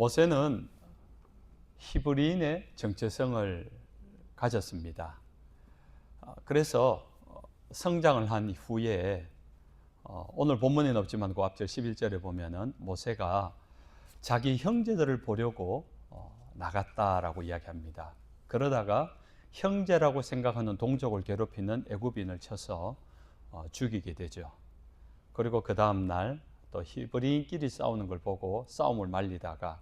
모세는 히브리인의 정체성을 가졌습니다. 아, 그래서 어, 성장을 한 후에 어, 오늘 본문에는 없지만 그 앞절 11절에 보면은 모세가 자기 형제들을 보려고 어, 나갔다라고 이야기합니다. 그러다가 형제라고 생각하는 동족을 괴롭히는 애굽인을 쳐서 어, 죽이게 되죠. 그리고 그 다음 날 또 히브리인끼리 싸우는 걸 보고 싸움을 말리다가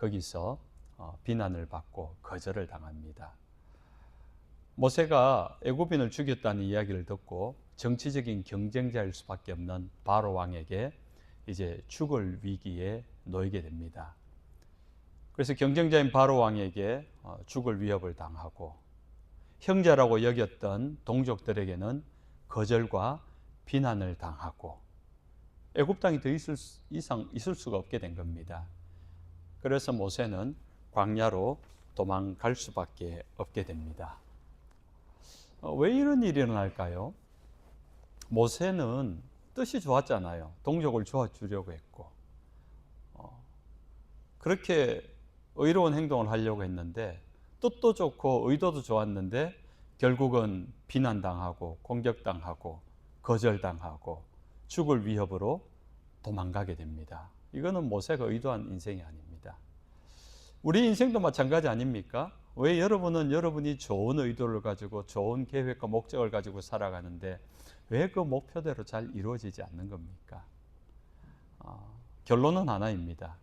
거기서 어, 비난을 받고 거절을 당합니다. 모세가 애굽인을 죽였다는 이야기를 듣고 정치적인 경쟁자일 수밖에 없는 바로 왕에게 이제 죽을 위기에 놓이게 됩니다. 그래서 경쟁자인 바로 왕에게 어, 죽을 위협을 당하고 형제라고 여겼던 동족들에게는 거절과 비난을 당하고 애굽 땅이 더 있을 수- 이상 있을 수가 없게 된 겁니다. 그래서 모세는 광야로 도망갈 수밖에 없게 됩니다. 어, 왜 이런 일이 일어날까요? 모세는 뜻이 좋았잖아요. 동족을 도와주려고 했고, 어, 그렇게 의로운 행동을 하려고 했는데, 뜻도 좋고 의도도 좋았는데, 결국은 비난당하고, 공격당하고, 거절당하고, 죽을 위협으로 도망가게 됩니다. 이거는 모세가 의도한 인생이 아닙니다. 우리 인생도 마찬가지 아닙니까? 왜 여러분은 여러분이 좋은 의도를 가지고 좋은 계획과 목적을 가지고 살아가는데 왜 그 목표대로 잘 이루어지지 않는 겁니까? 어, 결론은 하나입니다.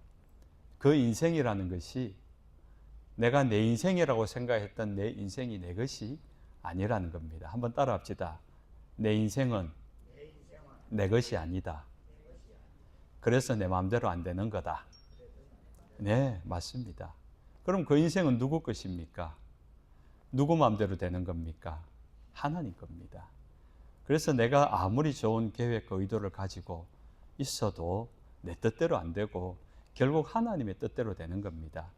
그 인생이라는 것이 내가 내 인생이라고 생각했던 내 인생이 내 것이 아니라는 겁니다. 한번 따라 합시다. 내 인생은 내 것이 아니다. 그래서 내 마음대로 안 되는 거다. 네, 맞습니다. 그럼 그 인생은 누구 것입니까? 누구 마음대로 되는 겁니까? 하나님 겁니다. 그래서 내가 아무리 좋은 계획과 의도를 가지고 있어도 내 뜻대로 안 되고 결국 하나님의 뜻대로 되는 겁니다.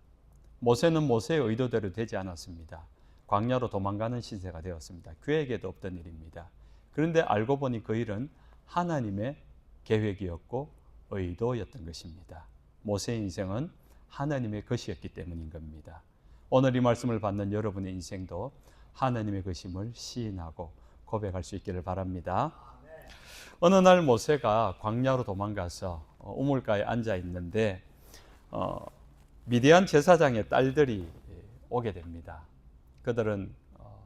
모세는 모세의 의도대로 되지 않았습니다. 광야로 도망가는 시세가 되었습니다. 그에게도 없던 일입니다. 그런데 알고 보니 그 일은 하나님의 계획이었고 의도였던 것입니다. 모세의 인생은 하나님의 것이었기 때문인 겁니다. 오늘 이 말씀을 받는 여러분의 인생도 하나님의 것임을 시인하고 고백할 수 있기를 바랍니다. 어느 날 모세가 광야로 도망가서 어, 우물가에 앉아 있는데 어, 미디안 제사장의 딸들이 오게 됩니다. 그들은 어,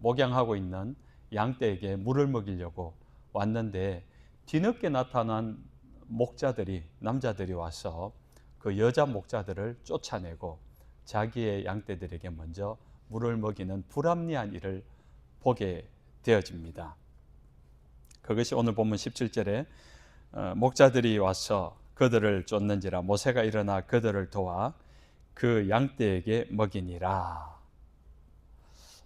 목양하고 있는 양떼에게 물을 먹이려고 왔는데 뒤늦게 나타난 목자들이 남자들이 와서 그 여자 목자들을 쫓아내고 자기의 양떼들에게 먼저 물을 먹이는 불합리한 일을 보게 되어집니다. 그것이 오늘 본문 17절에 어, 목자들이 와서 그들을 쫓는지라 모세가 일어나 그들을 도와 그 양떼에게 먹이니라.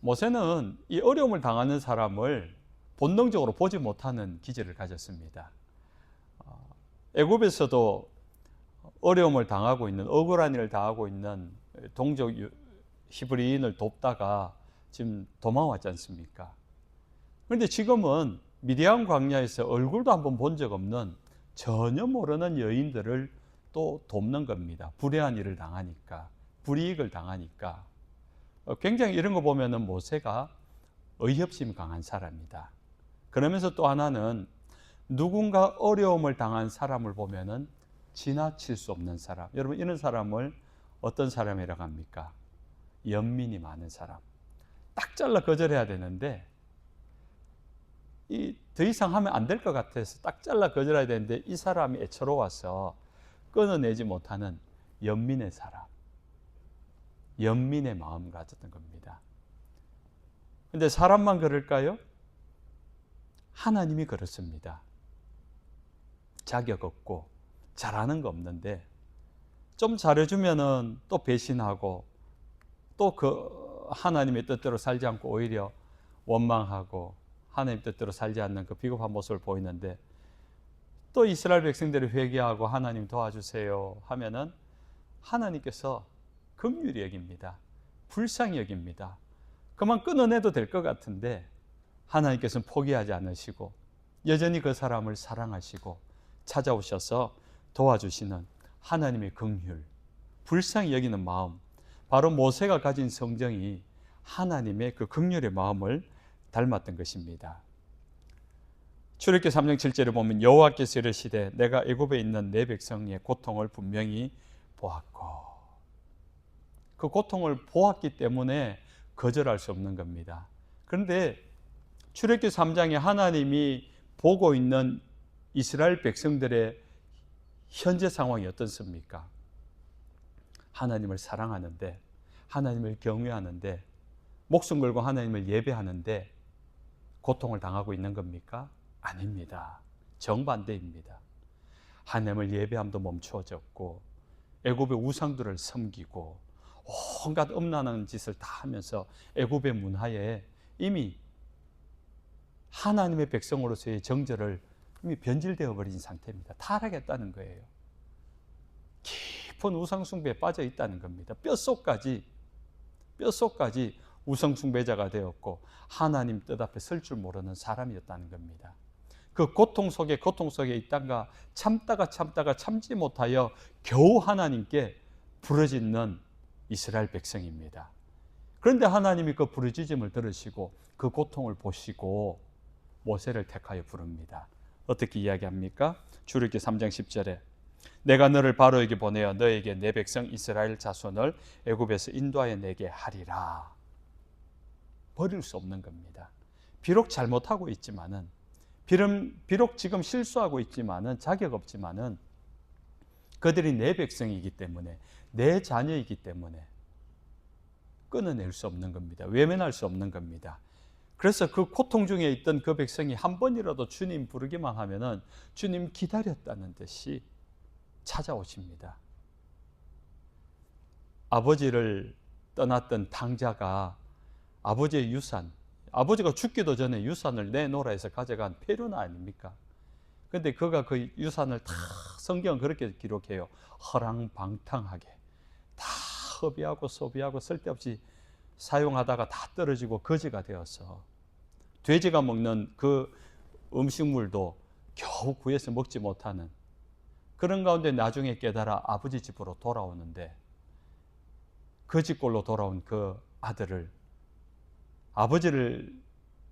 모세는 이 어려움을 당하는 사람을 본능적으로 보지 못하는 기질을 가졌습니다. 어, 애굽에서도 어려움을 당하고 있는 억울한 일을 당하고 있는 동족 유- 히브리인을 돕다가 지금 도망왔지 않습니까? 그런데 지금은 미디안 광야에서 얼굴도 한번 본 적 없는 전혀 모르는 여인들을 또 돕는 겁니다. 불의한 일을 당하니까, 불이익을 당하니까. 어, 굉장히 이런 거 보면은 모세가 의협심이 강한 사람이다. 그러면서 또 하나는 누군가 어려움을 당한 사람을 보면은 지나칠 수 없는 사람. 여러분 이런 사람을 어떤 사람이라고 합니까? 연민이 많은 사람. 딱 잘라 거절해야 되는데 이 더 이상 하면 안 될 것 같아서 딱 잘라 거절해야 되는데 이 사람이 애처로워서 끊어내지 못하는 연민의 사람. 연민의 마음 가졌던 겁니다. 근데 사람만 그럴까요? 하나님이 그렇습니다. 자격 없고 잘하는 거 없는데 좀 잘해주면은 또 배신하고 또 그 하나님의 뜻대로 살지 않고 오히려 원망하고 하나님 뜻대로 살지 않는 그 비겁한 모습을 보이는데 또 이스라엘 백성들이 회개하고 하나님 도와주세요 하면은 하나님께서 긍휼히 여깁니다. 불쌍히 여깁니다. 그만 끊어내도 될 것 같은데 하나님께서는 포기하지 않으시고 여전히 그 사람을 사랑하시고 찾아오셔서 도와주시는 하나님의 긍휼, 불쌍히 여기는 마음, 바로 모세가 가진 성정이 하나님의 그 극률의 마음을 닮았던 것입니다. 출애굽기 3장 7절에 보면 여호와께서 이르시되 내가 애굽에 있는 내 백성의 고통을 분명히 보았고 그 고통을 보았기 때문에 거절할 수 없는 겁니다. 그런데 출애굽기 3장에 하나님이 보고 있는 이스라엘 백성들의 현재 상황이 어떻습니까? 하나님을 사랑하는데 하나님을 경외하는데 목숨 걸고 하나님을 예배하는데 고통을 당하고 있는 겁니까? 아닙니다. 정반대입니다. 하나님을 예배함도 멈추어졌고 애굽의 우상들을 섬기고 온갖 음란한 짓을 다 하면서 애굽의 문화에 이미 하나님의 백성으로서의 정절을 이미 변질되어 버린 상태입니다. 타락했다는 거예요. 깊은 우상숭배에 빠져 있다는 겁니다. 뼛속까지 뼛속까지 우상숭배자가 되었고 하나님 뜻 앞에 설 줄 모르는 사람이었다는 겁니다. 그 고통 속에 고통 속에 있다가 참다가 참다가 참지 못하여 겨우 하나님께 부르짖는 이스라엘 백성입니다. 그런데 하나님이 그 부르짖음을 들으시고 그 고통을 보시고 모세를 택하여 부릅니다. 어떻게 이야기합니까? 출애굽기 3장 10절에 내가 너를 바로에게 보내어 너에게 내 백성 이스라엘 자손을 애굽에서 인도하여 내게 하리라. 버릴 수 없는 겁니다. 비록 잘못하고 있지만은 비록 지금 실수하고 있지만은 자격 없지만은 그들이 내 백성이기 때문에 내 자녀이기 때문에 끊어낼 수 없는 겁니다. 외면할 수 없는 겁니다. 그래서 그 고통 중에 있던 그 백성이 한 번이라도 주님 부르기만 하면은 주님 기다렸다는 듯이 찾아오십니다. 아버지를 떠났던 당자가 아버지의 유산, 아버지가 죽기도 전에 유산을 내놓으라 해서 가져간 폐륜 아닙니까? 근데 그가 그 유산을 다 성경 그렇게 기록해요. 허랑방탕하게 다 허비하고 소비하고 쓸데없이 사용하다가 다 떨어지고 거지가 되어서 돼지가 먹는 그 음식물도 겨우 구해서 먹지 못하는 그런 가운데 나중에 깨달아 아버지 집으로 돌아오는데 그 집골로 돌아온 그 아들을 아버지를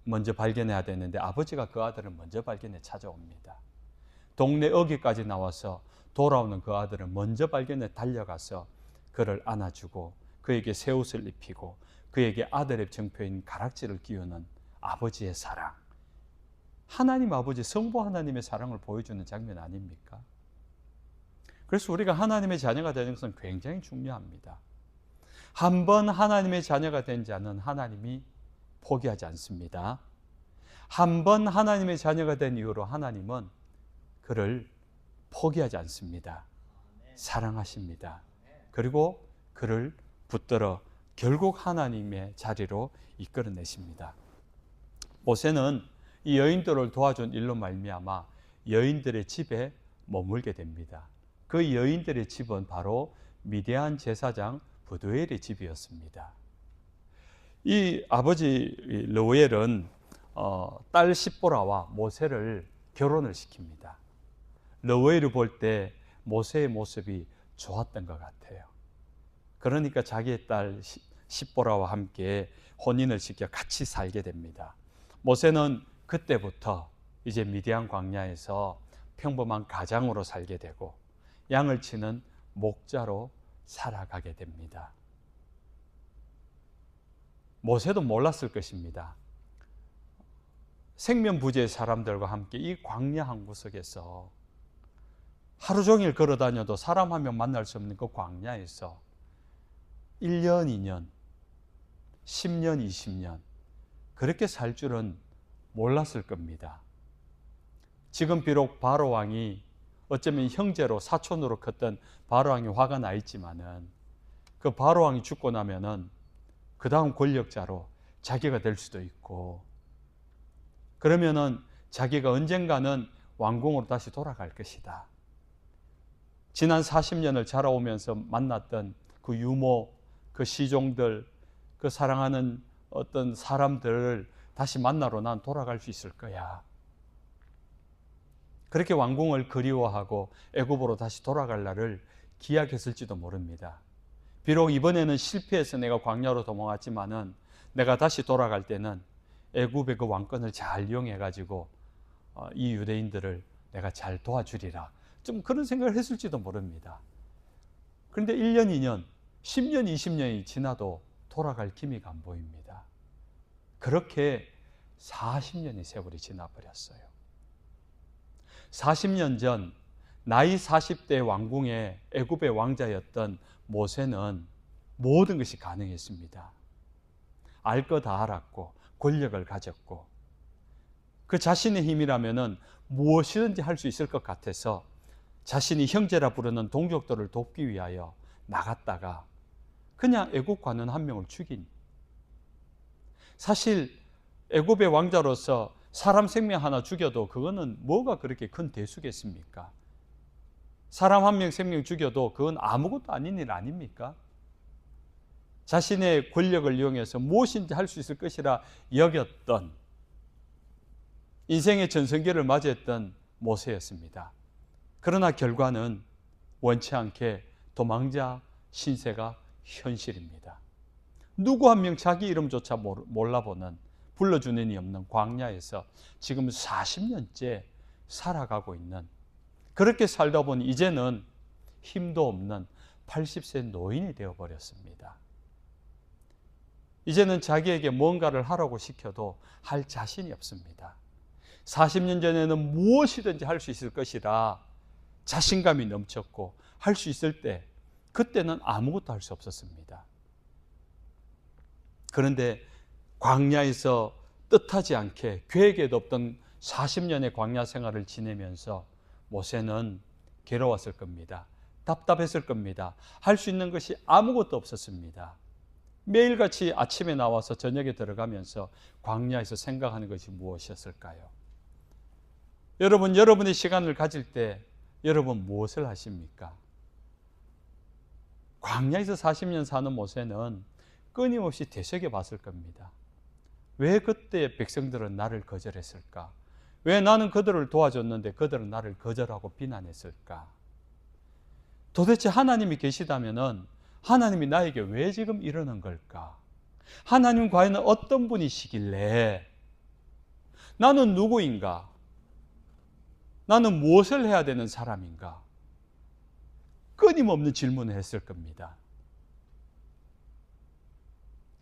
먼저 발견해야 되는데 아버지가 그 아들을 먼저 발견해 찾아옵니다. 동네 어귀까지 나와서 돌아오는 그 아들을 먼저 발견해 달려가서 그를 안아주고 그에게 새 옷을 입히고 그에게 아들의 정표인 가락지를 끼우는 아버지의 사랑. 하나님 아버지 성부 하나님의 사랑을 보여주는 장면 아닙니까? 그래서 우리가 하나님의 자녀가 되는 것은 굉장히 중요합니다. 한 번 하나님의 자녀가 된 자는 하나님이 포기하지 않습니다. 한 번 하나님의 자녀가 된 이후로 하나님은 그를 포기하지 않습니다. 사랑하십니다. 그리고 그를 붙들어 결국 하나님의 자리로 이끌어내십니다. 모세는 이 여인들을 도와준 일로 말미암아 여인들의 집에 머물게 됩니다. 그 여인들의 집은 바로 미디안 제사장 부두엘의 집이었습니다. 이 아버지 르우엘은 어, 딸 십보라와 모세를 결혼을 시킵니다. 르우엘을 볼 때 모세의 모습이 좋았던 것 같아요. 그러니까 자기의 딸 십보라와 함께 혼인을 시켜 같이 살게 됩니다. 모세는 그때부터 이제 미디안 광야에서 평범한 가장으로 살게 되고 양을 치는 목자로 살아가게 됩니다. 모세도 몰랐을 것입니다. 생명부지의 사람들과 함께 이 광야 한 구석에서 하루 종일 걸어 다녀도 사람 한 명 만날 수 없는 그 광야에서 1년, 2년, 10년, 20년 그렇게 살 줄은 몰랐을 겁니다. 지금 비록 바로 왕이 어쩌면 형제로 사촌으로 컸던 바로 왕이 화가 나 있지만은 그 바로 왕이 죽고 나면은 그 다음 권력자로 자기가 될 수도 있고 그러면은 자기가 언젠가는 왕궁으로 다시 돌아갈 것이다. 지난 40년을 자라오면서 만났던 그 유모, 그 시종들, 그 사랑하는 어떤 사람들을 다시 만나러 난 돌아갈 수 있을 거야. 그렇게 왕궁을 그리워하고 애굽으로 다시 돌아갈 날을 기약했을지도 모릅니다. 비록 이번에는 실패해서 내가 광야로 도망왔지만은 내가 다시 돌아갈 때는 애굽의 그 왕권을 잘 이용해 가지고 어, 이 유대인들을 내가 잘 도와주리라. 좀 그런 생각을 했을지도 모릅니다. 그런데 1년, 2년, 10년, 20년이 지나도 돌아갈 기미가 안 보입니다. 그렇게 40년의 세월이 지나버렸어요. 40년 전 나이 40대 왕궁의 애굽의 왕자였던 모세는 모든 것이 가능했습니다. 알 거 다 알았고 권력을 가졌고 그 자신의 힘이라면은 무엇이든지 할 수 있을 것 같아서 자신이 형제라 부르는 동족들을 돕기 위하여 나갔다가 그냥 애국 관원 한 명을 죽인 사실 애굽의 왕자로서 사람 생명 하나 죽여도 그거는 뭐가 그렇게 큰 대수겠습니까? 사람 한 명 생명 죽여도 그건 아무것도 아닌 일 아닙니까? 자신의 권력을 이용해서 무엇인지 할 수 있을 것이라 여겼던 인생의 전성기를 맞이했던 모세였습니다. 그러나 결과는 원치 않게 도망자 신세가 현실입니다. 누구 한 명 자기 이름조차 몰라보는 불러주는 이 없는 광야에서 지금 40년째 살아가고 있는 그렇게 살다 보니 이제는 힘도 없는 80세 노인이 되어 버렸습니다. 이제는 자기에게 뭔가를 하라고 시켜도 할 자신이 없습니다. 40년 전에는 무엇이든지 할 수 있을 것이라 자신감이 넘쳤고 할 수 있을 때 그때는 아무것도 할 수 없었습니다. 그런데 광야에서 뜻하지 않게 계획에도 없던 40년의 광야 생활을 지내면서 모세는 괴로웠을 겁니다. 답답했을 겁니다. 할 수 있는 것이 아무것도 없었습니다. 매일같이 아침에 나와서 저녁에 들어가면서 광야에서 생각하는 것이 무엇이었을까요? 여러분, 여러분의 시간을 가질 때 여러분 무엇을 하십니까? 광야에서 40년 사는 모세는 끊임없이 되새겨 봤을 겁니다. 왜 그때 백성들은 나를 거절했을까? 왜 나는 그들을 도와줬는데 그들은 나를 거절하고 비난했을까? 도대체 하나님이 계시다면은 하나님이 나에게 왜 지금 이러는 걸까? 하나님 과연 어떤 분이시길래 나는 누구인가? 나는 무엇을 해야 되는 사람인가? 끊임없는 질문을 했을 겁니다.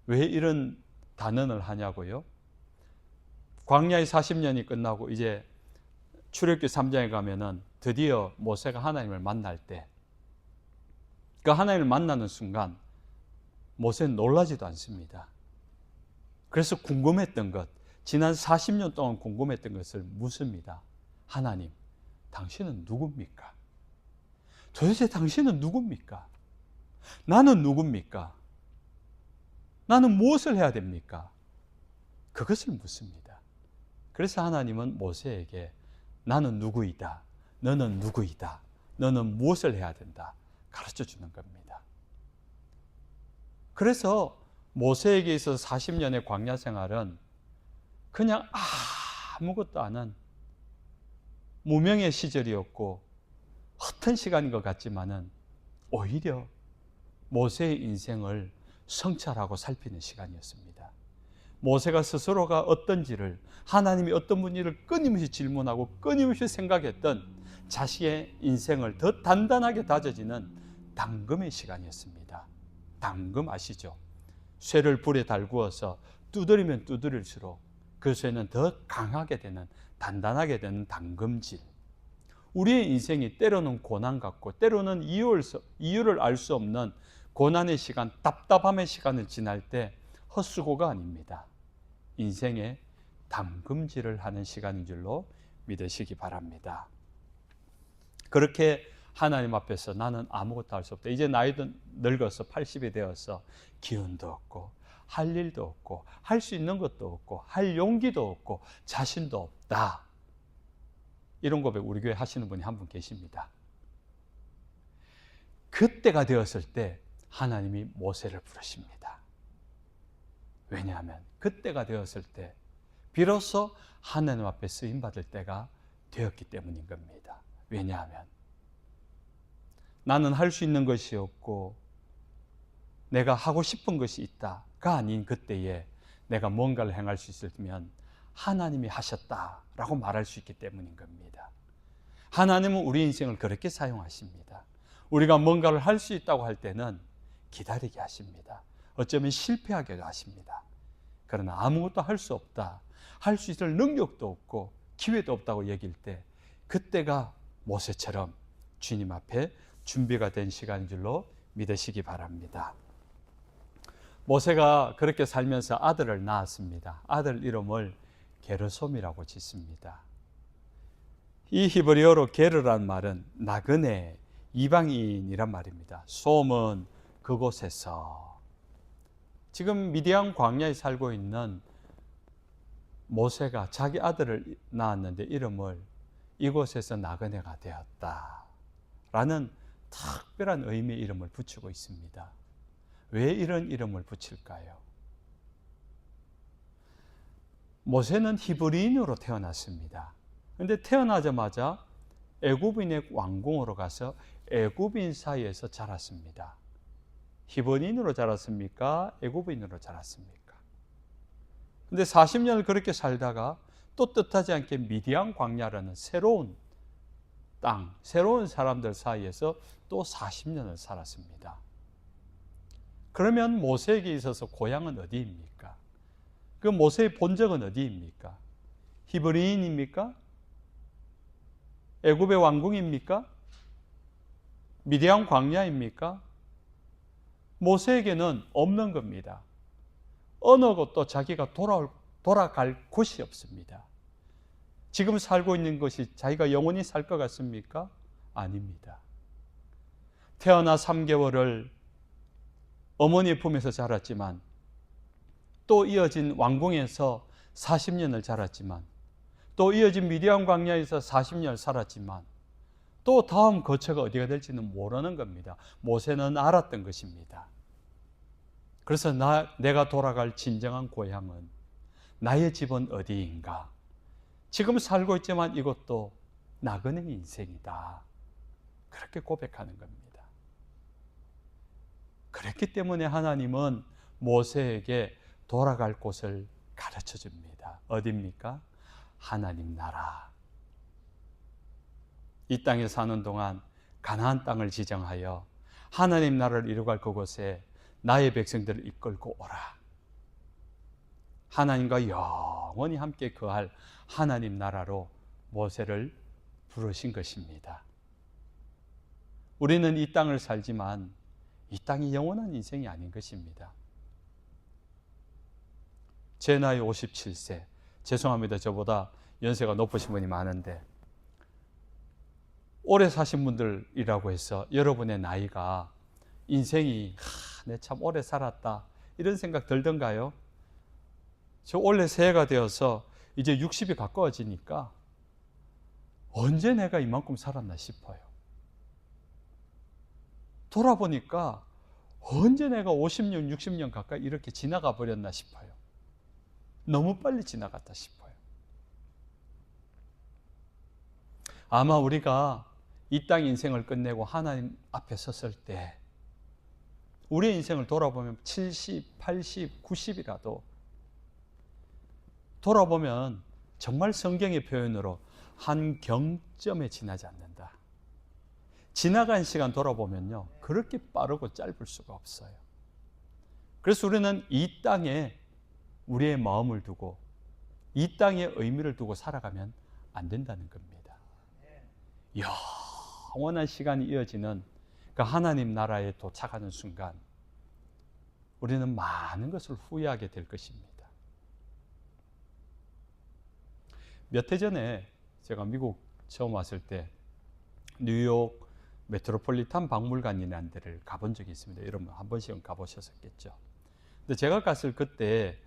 왜 이런 단언을 하냐고요? 광야의 40년이 끝나고 이제 출애굽기 3장에 가면은 드디어 모세가 하나님을 만날 때 그 하나님을 만나는 순간 모세는 놀라지도 않습니다. 그래서 궁금했던 것, 지난 40년 동안 궁금했던 것을 묻습니다. 하나님, 당신은 누굽니까? 도대체 당신은 누굽니까? 나는 누굽니까? 나는 무엇을 해야 됩니까? 그것을 묻습니다. 그래서 하나님은 모세에게 나는 누구이다. 너는 누구이다. 너는 무엇을 해야 된다. 가르쳐 주는 겁니다. 그래서 모세에게 있어서 40년의 광야 생활은 그냥 아무것도 안 한 무명의 시절이었고 헛한 시간인 것 같지만은 오히려 모세의 인생을 성찰하고 살피는 시간이었습니다. 모세가 스스로가 어떤지를 하나님이 어떤 분일을 끊임없이 질문하고 끊임없이 생각했던 자신의 인생을 더 단단하게 다져지는 당금의 시간이었습니다. 당금 아시죠? 쇠를 불에 달구어서 두드리면 두드릴수록 그 쇠는 더 강하게 되는 단단하게 되는 당금질. 우리의 인생이 때로는 고난 같고 때로는 이유를, 이유를 알 수 없는 고난의 시간, 답답함의 시간을 지날 때 헛수고가 아닙니다. 인생의 담금질을 하는 시간인 줄로 믿으시기 바랍니다. 그렇게 하나님 앞에서 나는 아무것도 할 수 없다. 이제 나이도 늙어서 80이 되어서 기운도 없고 할 일도 없고 할 수 있는 것도 없고 할 용기도 없고 자신도 없다. 이런 고백 우리 교회 하시는 분이 한 분 계십니다. 그때가 되었을 때 하나님이 모세를 부르십니다. 왜냐하면 그때가 되었을 때 비로소 하나님 앞에 쓰임 받을 때가 되었기 때문인 겁니다. 왜냐하면 나는 할 수 있는 것이 없고 내가 하고 싶은 것이 있다가 아닌 그때에 내가 뭔가를 행할 수 있으면 하나님이 하셨다라고 말할 수 있기 때문인 겁니다. 하나님은 우리 인생을 그렇게 사용하십니다. 우리가 뭔가를 할 수 있다고 할 때는 기다리게 하십니다. 어쩌면 실패하게도 하십니다. 그러나 아무것도 할 수 없다. 할 수 있을 능력도 없고 기회도 없다고 얘기할 때 그때가 모세처럼 주님 앞에 준비가 된 시간인 줄로 믿으시기 바랍니다. 모세가 그렇게 살면서 아들을 낳았습니다. 아들 이름을 게르솜이라고 짓습니다. 이 히브리어로 게르란 말은 나그네, 이방인이란 말입니다. 솜은 그곳에서 지금 미디안 광야에 살고 있는 모세가 자기 아들을 낳았는데 이름을 이곳에서 나그네가 되었다. 라는 특별한 의미의 이름을 붙이고 있습니다. 왜 이런 이름을 붙일까요? 모세는 히브리인으로 태어났습니다. 근데 태어나자마자 애굽인의 왕궁으로 가서 애굽인 사이에서 자랐습니다. 히브리인으로 자랐습니까? 애굽인으로 자랐습니까? 근데 40년을 그렇게 살다가 또 뜻하지 않게 미디안 광야라는 새로운 땅, 새로운 사람들 사이에서 또 40년을 살았습니다. 그러면 모세에게 있어서 고향은 어디입니까? 그 모세의 본적은 어디입니까? 히브리인입니까? 애굽의 왕궁입니까? 미디안 광야입니까? 모세에게는 없는 겁니다. 어느 곳도 자기가 돌아올, 돌아갈 곳이 없습니다. 지금 살고 있는 것이 자기가 영원히 살 것 같습니까? 아닙니다. 태어나 3개월을 어머니의 품에서 자랐지만 또 이어진 왕궁에서 40년을 자랐지만 또 이어진 미디안 광야에서 40년을 살았지만 또 다음 거처가 어디가 될지는 모르는 겁니다. 모세는 알았던 것입니다. 그래서 나, 내가 돌아갈 진정한 고향은 나의 집은 어디인가? 지금 살고 있지만 이것도 나그네 인생이다. 그렇게 고백하는 겁니다. 그렇기 때문에 하나님은 모세에게 돌아갈 곳을 가르쳐 줍니다. 어디입니까? 하나님 나라. 이 땅에 사는 동안 가나안 땅을 지정하여 하나님 나라를 이루갈 그곳에 나의 백성들을 이끌고 오라. 하나님과 영원히 함께 거할 하나님 나라로 모세를 부르신 것입니다. 우리는 이 땅을 살지만 이 땅이 영원한 인생이 아닌 것입니다. 제 나이 57세. 죄송합니다. 저보다 연세가 높으신 분이 많은데 오래 사신 분들이라고 해서 여러분의 나이가 인생이 내 참 오래 살았다 이런 생각 들던가요? 저 원래 새해가 되어서 이제 60이 가까워지니까 언제 내가 이만큼 살았나 싶어요. 돌아보니까 언제 내가 50년, 60년 가까이 이렇게 지나가 버렸나 싶어요. 너무 빨리 지나갔다 싶어요. 아마 우리가 이 땅 인생을 끝내고 하나님 앞에 섰을 때 우리의 인생을 돌아보면 70, 80, 90이라도 돌아보면 정말 성경의 표현으로 한 경점에 지나지 않는다. 지나간 시간 돌아보면요. 그렇게 빠르고 짧을 수가 없어요. 그래서 우리는 이 땅에 우리의 마음을 두고 이 땅에 의미를 두고 살아가면 안 된다는 겁니다. 영원한 시간이 이어지는 그 하나님 나라에 도착하는 순간 우리는 많은 것을 후회하게 될 것입니다. 몇 해 전에 제가 미국 처음 왔을 때 뉴욕 메트로폴리탄 박물관이라는 데를 가본 적이 있습니다. 여러분 한 번씩은 가보셨겠죠. 근데 제가 갔을 그때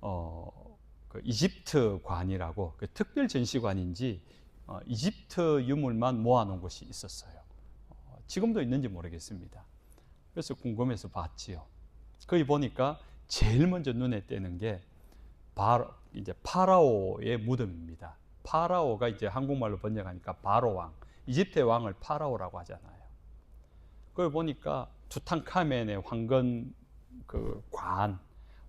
어, 그 이집트 관이라고 그 특별 전시관인지 어, 이집트 유물만 모아놓은 곳이 있었어요. 어, 지금도 있는지 모르겠습니다. 그래서 궁금해서 봤지요. 거기 보니까 제일 먼저 눈에 띄는 게 바로 이제 파라오의 무덤입니다. 파라오가 이제 한국말로 번역하니까 바로 왕, 이집트의 왕을 파라오라고 하잖아요. 그걸 보니까 투탕카멘의 황건 그 관,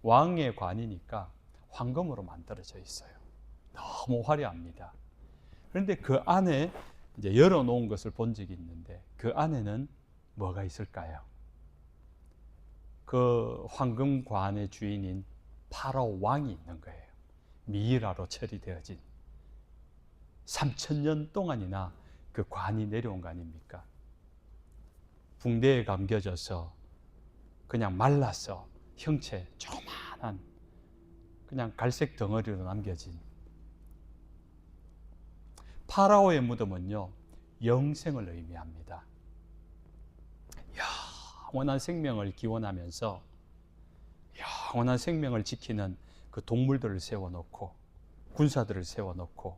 왕의 관이니까 황금으로 만들어져 있어요. 너무 화려합니다. 그런데 그 안에 이제 열어놓은 것을 본 적이 있는데 그 안에는 뭐가 있을까요? 그 황금관의 주인인 파라오 왕이 있는 거예요. 미이라로 처리되어진 3천 년 동안이나 그 관이 내려온 거 아닙니까? 붕대에 감겨져서 그냥 말라서 형체 조그만한 그냥 갈색 덩어리로 남겨진 파라오의 무덤은요 영생을 의미합니다. 영원한 생명을 기원하면서 영원한 생명을 지키는 그 동물들을 세워놓고 군사들을 세워놓고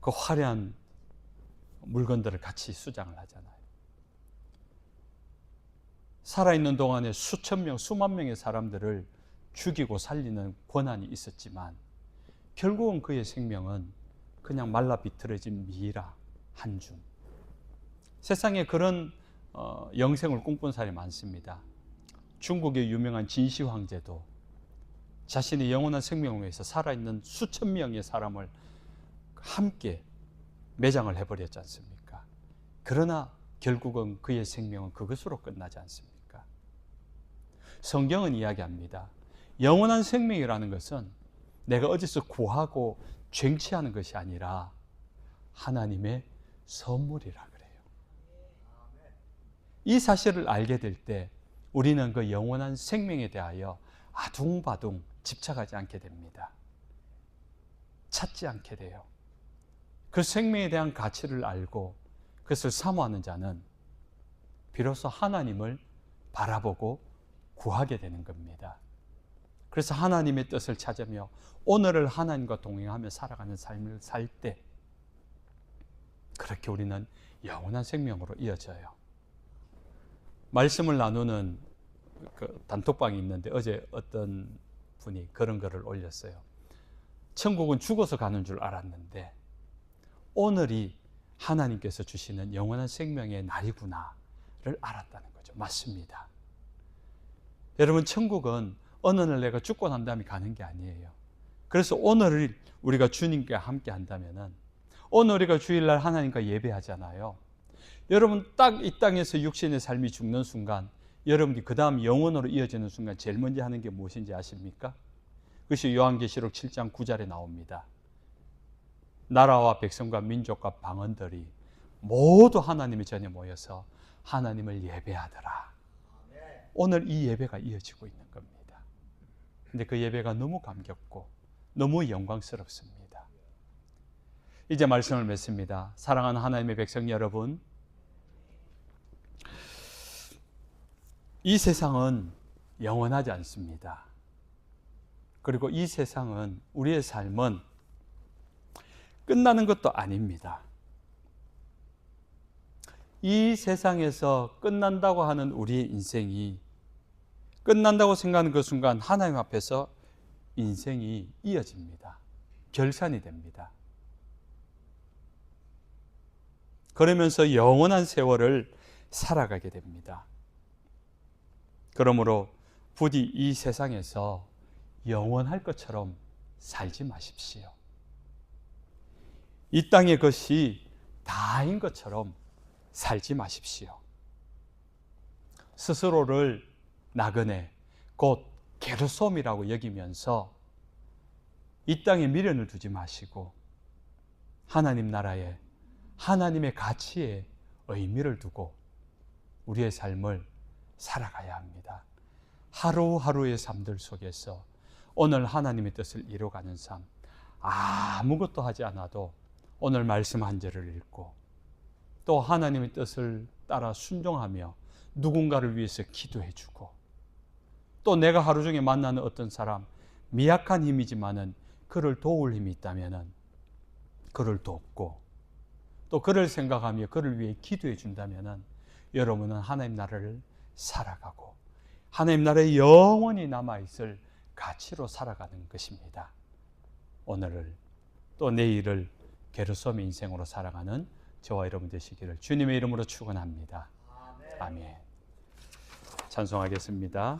그 화려한 물건들을 같이 수장을 하잖아요. 살아있는 동안에 수천 명, 수만 명의 사람들을 죽이고 살리는 권한이 있었지만 결국은 그의 생명은 그냥 말라 비틀어진 미라 한 줌. 세상에 그런 어, 영생을 꿈꾼 사람이 많습니다. 중국의 유명한 진시 황제도 자신의 영원한 생명을 위해서 살아있는 수천 명의 사람을 함께 매장을 해버렸지 않습니까? 그러나 결국은 그의 생명은 그것으로 끝나지 않습니까? 성경은 이야기합니다. 영원한 생명이라는 것은 내가 어디서 구하고 쟁취하는 것이 아니라 하나님의 선물이라 그래요. 이 사실을 알게 될 때 우리는 그 영원한 생명에 대하여 아둥바둥 집착하지 않게 됩니다. 찾지 않게 돼요. 그 생명에 대한 가치를 알고 그것을 사모하는 자는 비로소 하나님을 바라보고 구하게 되는 겁니다. 그래서 하나님의 뜻을 찾으며 오늘을 하나님과 동행하며 살아가는 삶을 살 때 그렇게 우리는 영원한 생명으로 이어져요. 말씀을 나누는 그 단톡방이 있는데 어제 어떤 분이 그런 글을 올렸어요. 천국은 죽어서 가는 줄 알았는데 오늘이 하나님께서 주시는 영원한 생명의 날이구나를 알았다는 거죠. 맞습니다. 여러분, 천국은 어느 날 내가 죽고 난 다음에 가는 게 아니에요. 그래서 오늘을 우리가 주님과 함께 한다면은 오늘 우리가 주일날 하나님과 예배하잖아요. 여러분 딱 이 땅에서 육신의 삶이 죽는 순간 여러분이 그 다음 영원으로 이어지는 순간 제일 먼저 하는 게 무엇인지 아십니까? 그것이 요한계시록 7장 9절에 나옵니다. 나라와 백성과 민족과 방언들이 모두 하나님의 전에 모여서 하나님을 예배하더라. 오늘 이 예배가 이어지고 있는 겁니다. 근데 그 예배가 너무 감격고 너무 영광스럽습니다. 이제 말씀을 맺습니다. 사랑하는 하나님의 백성 여러분, 이 세상은 영원하지 않습니다. 그리고 이 세상은 우리의 삶은 끝나는 것도 아닙니다. 이 세상에서 끝난다고 하는 우리의 인생이 끝난다고 생각하는 그 순간 하나님 앞에서 인생이 이어집니다. 결산이 됩니다. 그러면서 영원한 세월을 살아가게 됩니다. 그러므로 부디 이 세상에서 영원할 것처럼 살지 마십시오. 이 땅의 것이 다인 것처럼 살지 마십시오. 스스로를 나그네, 곧 게르솜이라고 여기면서 이 땅에 미련을 두지 마시고 하나님 나라에 하나님의 가치에 의미를 두고 우리의 삶을 살아가야 합니다. 하루하루의 삶들 속에서 오늘 하나님의 뜻을 이루어가는 삶, 아무것도 하지 않아도 오늘 말씀 한 절을 읽고 또 하나님의 뜻을 따라 순종하며 누군가를 위해서 기도해 주고 또 내가 하루 중에 만나는 어떤 사람 미약한 힘이지만은 그를 도울 힘이 있다면은 그를 돕고 또 그를 생각하며 그를 위해 기도해 준다면은 여러분은 하나님 나라를 살아가고 하나님 나라에 영원히 남아 있을 가치로 살아가는 것입니다. 오늘을 또 내일을 게르솜 인생으로 살아가는 저와 여러분 되시기를 주님의 이름으로 축원합니다. 아멘. 자. 찬송하겠습니다.